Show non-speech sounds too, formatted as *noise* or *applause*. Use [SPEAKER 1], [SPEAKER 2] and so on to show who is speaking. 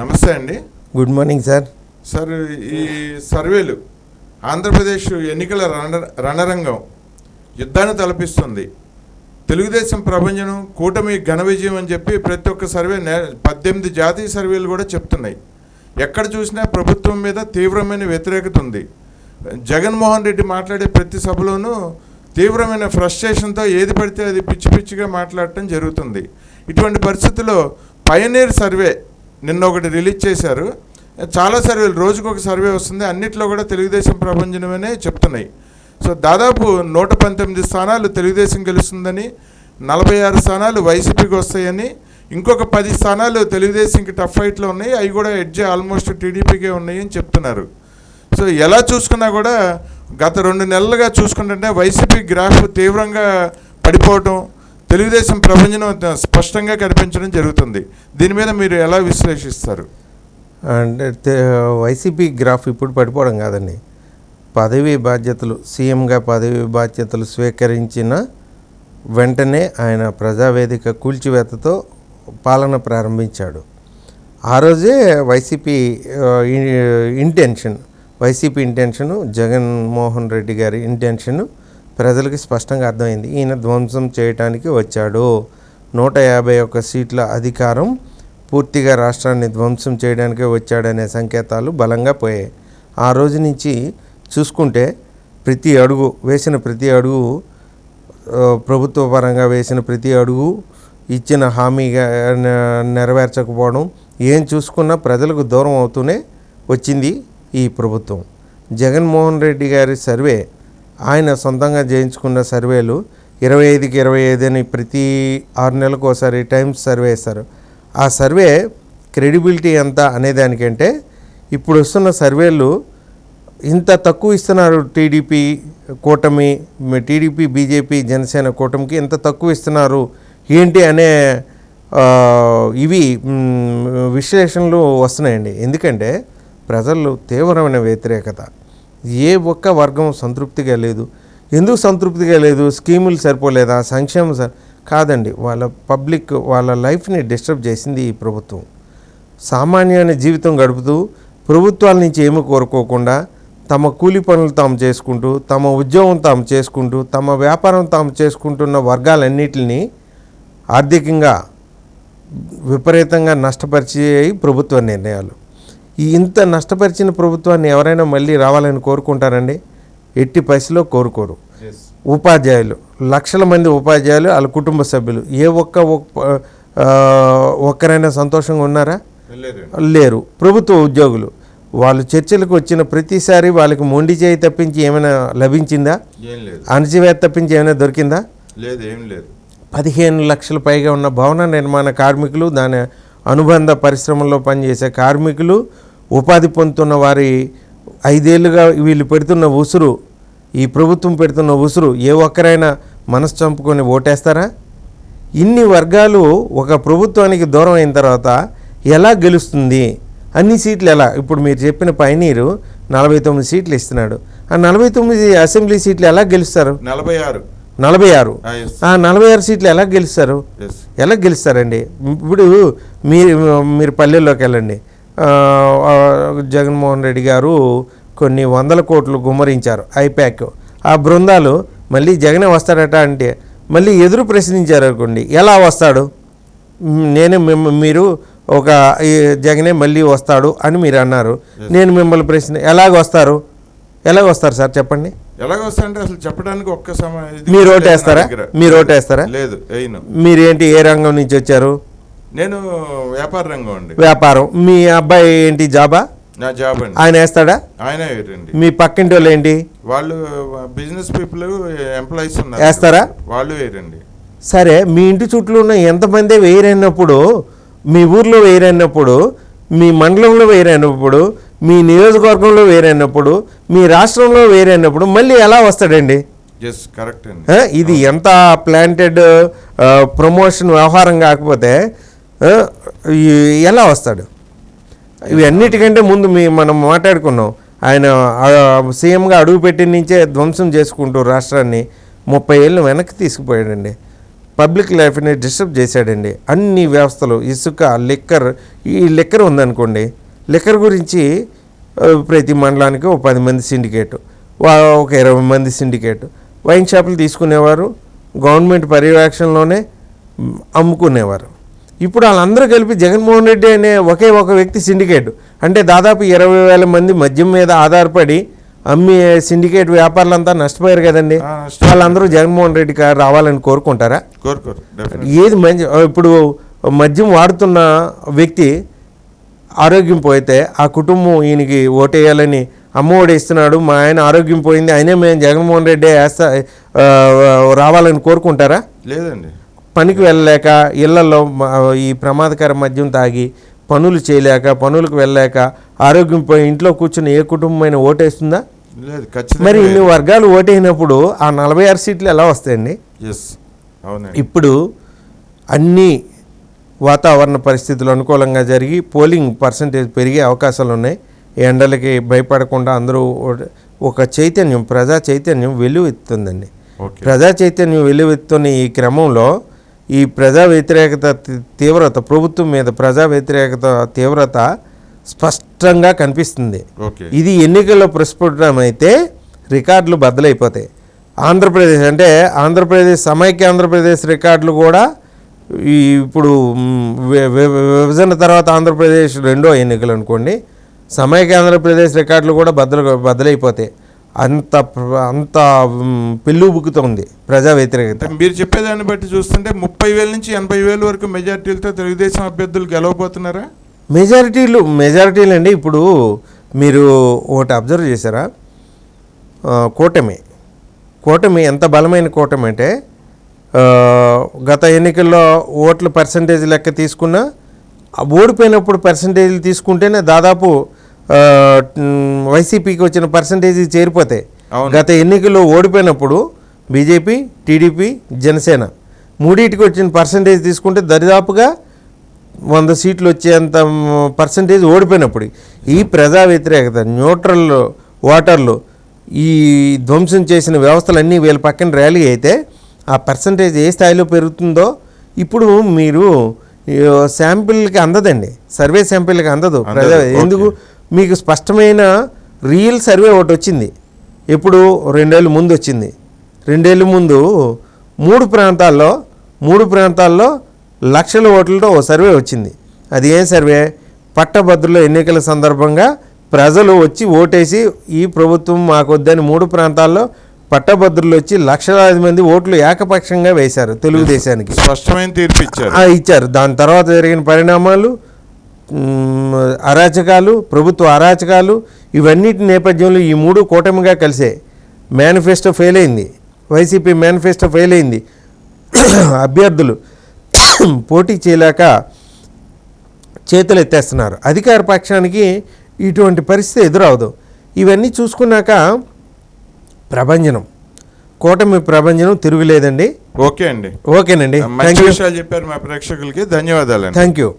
[SPEAKER 1] నమస్తే అండి.
[SPEAKER 2] Good morning sir
[SPEAKER 1] sir ఈ సర్వేలు ఆంధ్రప్రదేశ్ ఎన్నికల రణ రణరంగం యుద్ధాన్ని తలపిస్తుంది. తెలుగుదేశం ప్రభంజనం కూటమి ఘన విజయం అని చెప్పి ప్రతి ఒక్క సర్వే నే పద్దెనిమిది జాతీయ సర్వేలు కూడా చెప్తున్నాయి. ఎక్కడ చూసినా ప్రభుత్వం మీద తీవ్రమైన వ్యతిరేకత ఉంది. జగన్మోహన్ రెడ్డి మాట్లాడే ప్రతి సభలోనూ తీవ్రమైన ఫ్రస్ట్రేషన్తో ఏది పడితే అది పిచ్చి పిచ్చిగా మాట్లాడటం జరుగుతుంది. ఇటువంటి పరిస్థితుల్లో పయనీర్ సర్వే నిన్న ఒకటి రిలీజ్ చేశారు. చాలా సర్వేలు రోజుకు ఒక సర్వే వస్తుంది. అన్నిట్లో కూడా తెలుగుదేశం ప్రపంచమనే చెప్తున్నాయి. సో దాదాపు నూట పంతొమ్మిది స్థానాలు తెలుగుదేశం గెలుస్తుందని నలభై ఆరు స్థానాలు వైసీపీకి వస్తాయని ఇంకొక పది స్థానాలు తెలుగుదేశంకి టఫ్ ఫైట్లో ఉన్నాయి. అవి కూడా ఎడ్జ్ ఆల్మోస్ట్ టీడీపీకే ఉన్నాయి అని చెప్తున్నారు. సో ఎలా చూసుకున్నా కూడా గత రెండు నెలలుగా చూసుకుంటుంటే వైసీపీ గ్రాఫ్ తీవ్రంగా పడిపోవటం తెలుగుదేశం ప్రపంచం స్పష్టంగా కనిపించడం జరుగుతుంది. దీని మీద మీరు ఎలా విశ్లేషిస్తారు?
[SPEAKER 2] అంటే వైసీపీ గ్రాఫ్ ఇప్పుడు పడిపోవడం కాదండి. పదవీ బాధ్యతలు సీఎంగా పదవీ బాధ్యతలు స్వీకరించిన వెంటనే ఆయన ప్రజావేదిక కూల్చివేతతో పాలన ప్రారంభించాడు. ఆ రోజే YCP intention YCP intention Jaganmohan Reddy గారి ఇంటెన్షను ప్రజలకి స్పష్టంగా అర్థమైంది. ఈయన ధ్వంసం చేయటానికి వచ్చాడు. నూట యాభై ఒక్క సీట్ల అధికారం పూర్తిగా రాష్ట్రాన్ని ధ్వంసం చేయడానికే వచ్చాడనే సంకేతాలు బలంగా పోయాయి. ఆ రోజు నుంచి చూసుకుంటే ప్రతి అడుగు వేసిన ప్రతి అడుగు ప్రభుత్వ పరంగా వేసిన ప్రతి అడుగు ఇచ్చిన హామీగా నెరవేర్చకపోవడం ఏం చూసుకున్నా ప్రజలకు దూరం అవుతూనే వచ్చింది ఈ ప్రభుత్వం. జగన్మోహన్ రెడ్డి గారి సర్వే ఆయన సొంతంగా చేయించుకున్న సర్వేలు ఇరవై ఐదుకి ఇరవై ఐదు అని ప్రతి ఆరు నెలలకు ఒకసారి టైమ్స్ సర్వే ఇస్తారు ఆ సర్వే క్రెడిబిలిటీ ఎంత అనేదానికంటే ఇప్పుడు వస్తున్న సర్వేలు ఇంత తక్కువ ఇస్తున్నారు టీడీపీ కూటమి టీడీపీ బీజేపీ జనసేన కూటమికి ఇంత తక్కువ ఇస్తున్నారు ఏంటి అనే ఇవి విశ్లేషణలు వస్తున్నాయండి. ఎందుకంటే ప్రజల్లో తీవ్రమైన వ్యతిరేకత. ఏ ఒక్క వర్గం సంతృప్తిగా లేదు. ఎందుకు సంతృప్తిగా లేదు? స్కీములు సరిపోలేదా? సంక్షేమం స- కాదండి. వాళ్ళ పబ్లిక్ వాళ్ళ లైఫ్ని డిస్టర్బ్ చేసింది ఈ ప్రభుత్వం. సామాన్యమైన జీవితం గడుపుతూ ప్రభుత్వాల నుంచి ఏమి కోరుకోకుండా తమ కూలి పనులు తాము చేసుకుంటూ తమ ఉద్యోగం తాము చేసుకుంటూ తమ వ్యాపారం తాము చేసుకుంటున్న వర్గాలన్నిటిని ఆర్థికంగా విపరీతంగా నష్టపరిచే ప్రభుత్వ నిర్ణయాలు. ఈ ఇంత నష్టపరిచిన ప్రభుత్వాన్ని ఎవరైనా మళ్ళీ రావాలని కోరుకుంటారండి? ఎట్టి పైసలో కోరుకోరు. ఉపాధ్యాయులు లక్షల మంది ఉపాధ్యాయులు వాళ్ళ కుటుంబ సభ్యులు. ఏ ఒక్క ఒక్కరైనా సంతోషంగా ఉన్నారా? లేరు. ప్రభుత్వ ఉద్యోగులు. వాళ్ళు చర్చలకు వచ్చిన ప్రతిసారి వాళ్ళకి మొండి చేయి తప్పించి ఏమైనా లభించిందా? అణచివేత తప్పించి ఏమైనా దొరికిందా?
[SPEAKER 1] లేదు ఏం లేదు.
[SPEAKER 2] పదిహేను లక్షల పైగా ఉన్న భవన నిర్మాణ కార్మికులు దాని అనుబంధ పరిశ్రమల్లో పనిచేసే కార్మికులు ఉపాధి పొందుతున్న వారి ఐదేళ్ళుగా వీళ్ళు పెడుతున్న ఉసురు ఈ ప్రభుత్వం పెడుతున్న ఉసురు ఏ ఒక్కరైనా మనసు చంపుకొని ఓటేస్తారా? ఇన్ని వర్గాలు ఒక ప్రభుత్వానికి దూరం అయిన తర్వాత ఎలా గెలుస్తుంది? అన్ని సీట్లు ఎలా? ఇప్పుడు మీరు చెప్పిన పైనీరు నలభై తొమ్మిది సీట్లు ఇస్తున్నాడు. ఆ నలభై తొమ్మిది అసెంబ్లీ సీట్లు ఎలా గెలుస్తారు?
[SPEAKER 1] నలభై ఆరు.
[SPEAKER 2] నలభై ఆరు. ఆ నలభై ఆరు సీట్లు ఎలా గెలుస్తారు? ఎలా గెలుస్తారండి? ఇప్పుడు మీరు మీరు పల్లెల్లోకి వెళ్ళండి. జగన్మోహన్ రెడ్డి గారు కొన్ని వందల కోట్లు గుమ్మరించారు ఐప్యాక్ ఆ బృందాలు మళ్ళీ జగనే వస్తాడట అంటే మళ్ళీ ఎదురు ప్రశ్నించారు అనుకోండి ఎలా వస్తాడు? నేను మీరు ఒక జగనే మళ్ళీ వస్తాడు అని మీరు అన్నారు. నేను మిమ్మల్ని ప్రశ్న ఎలాగ వస్తారు? ఎలాగ వస్తారు సార్ చెప్పండి?
[SPEAKER 1] ఎలాగ వస్తాయంటే అసలు చెప్పడానికి ఒక్క సమయం
[SPEAKER 2] మీరు ఓటేస్తారా? మీరు ఓటేస్తారా?
[SPEAKER 1] లేదు
[SPEAKER 2] మీరేంటి ఏ రంగం నుంచి వచ్చారు?
[SPEAKER 1] నేను వ్యాపార రంగం అండి.
[SPEAKER 2] వ్యాపారం. మీ అబ్బాయి ఏంటి? జాబా?
[SPEAKER 1] నా జాబ్ అండి.
[SPEAKER 2] ఆయన వేస్తాడా?
[SPEAKER 1] ఆయన
[SPEAKER 2] మీ పక్కింటి వాళ్ళు ఏంటి?
[SPEAKER 1] వాళ్ళు బిజినెస్ పీపుల్ ఎంప్లాయీస్ ఉన్నారు.
[SPEAKER 2] వేస్తారా?
[SPEAKER 1] వాళ్ళు వేరండి
[SPEAKER 2] సరే మీ ఇంటి చుట్టూ ఉన్న ఎంతమంది వేరైనప్పుడు మీ ఊర్లో వేరైనప్పుడు మీ మండలంలో వేరైనప్పుడు మీ నియోజకవర్గంలో వేరైనప్పుడు మీ రాష్ట్రంలో వేరైనప్పుడు మళ్ళీ ఎలా వస్తాడండి? ఇది ఎంత ప్లాంటెడ్ ప్రమోషన్ వ్యవహారం కాకపోతే ఎలా వస్తాడు? ఇవన్నిటికంటే ముందు మీ మనం మాట్లాడుకున్నాం. ఆయన సీఎంగా అడుగుపెట్టిన నుంచే ధ్వంసం చేసుకుంటూ రాష్ట్రాన్ని ముప్పై ఏళ్ళు వెనక్కి తీసుకుపోయాడండి. పబ్లిక్ లైఫ్ని డిస్టర్బ్ చేశాడండి. అన్ని వ్యవస్థలు ఇసుక లిక్కర్ ఈ లిక్కర్ ఉందనుకోండి. లిక్కర్ గురించి ప్రతి మండలానికి ఒక పది మంది సిండికేట్ ఒక ఇరవై మంది సిండికేట్. వైన్ షాపులు తీసుకునేవారు గవర్నమెంట్ పర్యవేక్షణలోనే అమ్ముకునేవారు. ఇప్పుడు వాళ్ళందరూ కలిపి జగన్మోహన్ రెడ్డి అనే ఒకే ఒక వ్యక్తి సిండికేట్. అంటే దాదాపు ఇరవై వేల మంది మద్యం మీద ఆధారపడి అమ్మి సిండికేట్ వ్యాపారులంతా నష్టపోయారు కదండి. వాళ్ళందరూ జగన్మోహన్ రెడ్డి గారు రావాలని కోరుకుంటారా?
[SPEAKER 1] కోరుకోరు
[SPEAKER 2] ఏది మంచి ఇప్పుడు మద్యం వాడుతున్న వ్యక్తి ఆరోగ్యం పోతే ఆ కుటుంబం ఈయనకి ఓటేయాలని అమ్మ ఓడి ఇస్తున్నాడు మా ఆయన ఆరోగ్యం పోయింది అయినా మేము జగన్మోహన్ రెడ్డి వేస్తా రావాలని కోరుకుంటారా?
[SPEAKER 1] లేదండి.
[SPEAKER 2] పనికి వెళ్ళలేక ఇళ్ళలో ఈ ప్రమాదకర మద్యం తాగి పనులు చేయలేక పనులకు వెళ్ళలేక ఆరోగ్యం పోయి ఇంట్లో కూర్చుని ఏ కుటుంబమైన ఓటేస్తుందా? మరి ఇన్ని వర్గాలు ఓటేసినప్పుడు ఆ నలభై ఆరు సీట్లు ఎలా వస్తాయండి? ఇప్పుడు అన్ని వాతావరణ పరిస్థితులు అనుకూలంగా జరిగి పోలింగ్ పర్సంటేజ్ పెరిగే అవకాశాలు ఉన్నాయి. ఎండలకి భయపడకుండా అందరూ ఒక చైతన్యం ప్రజా చైతన్యం వెల్లువెత్తుందండి.
[SPEAKER 1] ఓకే.
[SPEAKER 2] ప్రజా చైతన్యం వెల్లువెత్తున్న ఈ క్రమంలో ఈ ప్రజా వ్యతిరేకత తీవ్రత ప్రభుత్వం మీద ప్రజా వ్యతిరేకత తీవ్రత స్పష్టంగా కనిపిస్తుంది. ఇది ఎన్నికల్లో ప్రస్ఫుటం అయితే రికార్డులు బద్దలైపోతాయి. ఆంధ్రప్రదేశ్ అంటే ఆంధ్రప్రదేశ్ సమైక్య ఆంధ్రప్రదేశ్ రికార్డులు కూడా ఈ ఇప్పుడు విభజన తర్వాత ఆంధ్రప్రదేశ్ రెండో ఎన్నికలు అనుకోండి సమైక్య ఆంధ్రప్రదేశ్ రికార్డులు కూడా బద్దలు బద్దలైపోతాయి. అంత అంత పెళ్ళుబుకుతోంది ప్రజా వ్యతిరేకత
[SPEAKER 1] మీరు చెప్పేదాన్ని బట్టి చూస్తుంటే ముప్పై వేల నుంచి ఎనభై వేల వరకు మెజార్టీలతో తెలుగుదేశం అభ్యర్థులు గెలవబోతున్నారా?
[SPEAKER 2] మెజారిటీలు మెజారిటీలు అండి ఇప్పుడు మీరు ఒకటి అబ్జర్వ్ చేశారా? కూటమి. కూటమి ఎంత బలమైన కూటమి అంటే గత ఎన్నికల్లో ఓట్ల పర్సంటేజ్ లెక్క తీసుకున్నా ఓడిపోయినప్పుడు పర్సంటేజ్లు తీసుకుంటేనే దాదాపు వైసీపీకి వచ్చిన పర్సంటేజ్ చేరిపోతాయి
[SPEAKER 1] అవును.
[SPEAKER 2] గత ఎన్నికల్లో ఓడిపోయినప్పుడు బీజేపీ టీడీపీ జనసేన మూడింటికి వచ్చిన పర్సంటేజ్ తీసుకుంటే దరిదాపుగా వంద సీట్లు వచ్చేంత పర్సంటేజ్ ఓడిపోయినప్పుడు ఈ ప్రజా వ్యతిరేకత న్యూట్రల్ ఓటర్లు ఈ ధ్వంసం చేసిన వ్యవస్థలన్నీ వీళ్ళ పక్కన ర్యాలీ అయితే ఆ పర్సంటేజ్ ఏ స్థాయిలో పెరుగుతుందో ఇప్పుడు మీరు శాంపిల్కి అందదండి సర్వే శాంపిల్కి అందదు ప్రజా. ఎందుకు మీకు స్పష్టమైన రియల్ సర్వే ఒకటి వచ్చింది. ఎప్పుడు? రెండేళ్ళు ముందు వచ్చింది. రెండేళ్ళ ముందు మూడు ప్రాంతాల్లో మూడు ప్రాంతాల్లో లక్షల ఓట్లతో ఓ సర్వే వచ్చింది. అది ఏం సర్వే పట్టభద్రుల ఎన్నికల సందర్భంగా ప్రజలు వచ్చి ఓటేసి ఈ ప్రభుత్వం మాకు వద్దని మూడు ప్రాంతాల్లో పట్టభద్రులు వచ్చి లక్షలాది మంది ఓట్లు ఏకపక్షంగా వేశారు తెలుగుదేశానికి.
[SPEAKER 1] స్పష్టమైన తీర్పు ఇచ్చారు.
[SPEAKER 2] ఇచ్చారు. దాని తర్వాత జరిగిన పరిణామాలు అరాచకాలు ప్రభుత్వ అరాచకాలు ఇవన్నిటి నేపథ్యంలో ఈ మూడు కూటమిగా కలిసే మేనిఫెస్టో ఫెయిల్ అయింది వైసీపీ మేనిఫెస్టో ఫెయిల్ అయింది *coughs* అభ్యర్థులు *coughs* పోటీ చేయలేక చేతులు ఎత్తేస్తున్నారు అధికార పక్షానికి ఇటువంటి పరిస్థితి ఎదురవదు. ఇవన్నీ చూసుకున్నాక ప్రభంజనం. కూటమి ప్రభంజనం తిరుగులేదండి.
[SPEAKER 1] ఓకే అండి.
[SPEAKER 2] ఓకేనండి.
[SPEAKER 1] విషయాలు చెప్పారు మా ప్రేక్షకులకి. ధన్యవాదాలండి.
[SPEAKER 2] Thank you